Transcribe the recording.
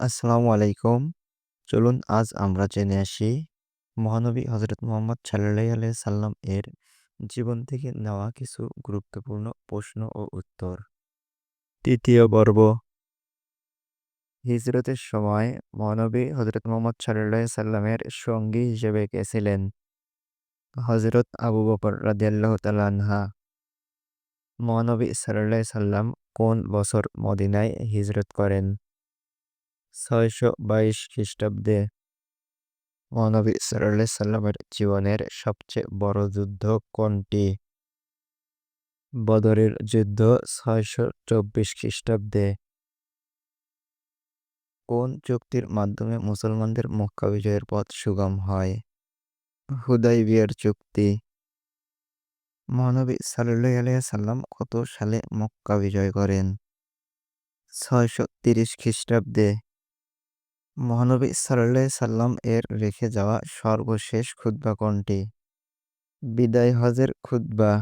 আসসালামু আলাইকুম। চলুন আজ আমরা জেনে আসি, মহানবী হজরত মোহাম্মদ আলাইহি সাল্লাম এর জীবন থেকে নেওয়া কিছু গুরুত্বপূর্ণ প্রশ্ন ও উত্তর। তৃতীয় পর্ব হিজরতের সময় মহানবী হজরত মুহাম্মদ আলাইহি সাল্লামের সঙ্গী হিসেবে কে ছিলেন? হজরত আবু বকর রাদিয়াল্লাহু তাআলা আনহা। মহানবী আলাইহি সাল্লাম কোন বছর মদিনায় হিজরত করেন? ছয়শো বাইশ খ্রিস্টাব্দে। মহানবী আলাইহি সাল্লামের জীবনের সবচেয়ে বড় যুদ্ধ কোনটি? বদরের যুদ্ধ ছয়শো চব্বিশ খ্রিস্টাব্দে। কোন চুক্তির মাধ্যমে মুসলমানদের মক্কা বিজয়ের পথ সুগম হয়? হুদায়বিয়ার চুক্তি। মহানবী সাল্লাল্লাহু আলাইহি সাল্লাম কত সালে মক্কা বিজয় করেন? ছয়শো তিরিশ খ্রিস্টাব্দে। মহানবী সাল্লাহ সাল্লাম এর রেখে যাওয়া সর্বশেষ খুতবা কোনটি? বিদায় হজের খুতবা।